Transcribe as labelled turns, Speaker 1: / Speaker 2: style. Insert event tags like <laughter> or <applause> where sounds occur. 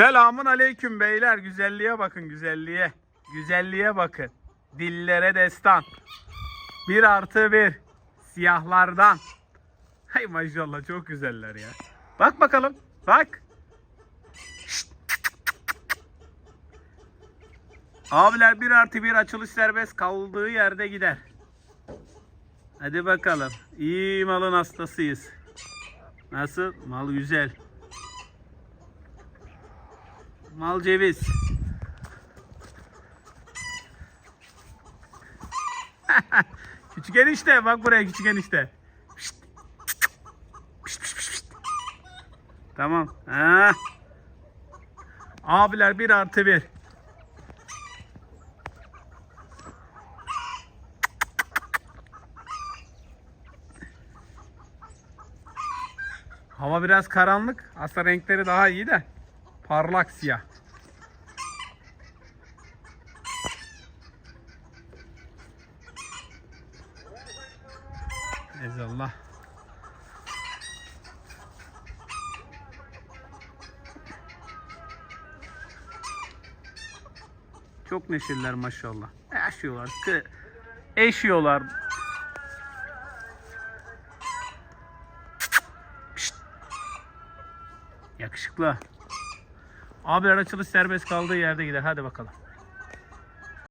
Speaker 1: Selamun aleyküm beyler. Güzelliğe bakın güzelliğe. Güzelliğe bakın. Dillere destan. Bir artı bir. Siyahlardan. Hay maşallah çok güzeller ya. Bak bakalım. Bak. Abiler bir artı bir açılış serbest kaldığı yerde gider. Hadi bakalım. İyi malın hastasıyız. Nasıl? Mal güzel. Mal ceviz. <laughs> küçük enişte bak buraya küçük enişte. Pişt. Pişt, pişt, pişt. Tamam. Ha. Abiler bir artı bir. Hava biraz karanlık. Aslında renkleri daha iyi de. Parlak siyah. Ezallah. Çok neşirler maşallah. Yaşıyorlar. Eşiyorlar. Yakışıklı. Abiler açılış serbest kaldığı yerde gider. Hadi bakalım.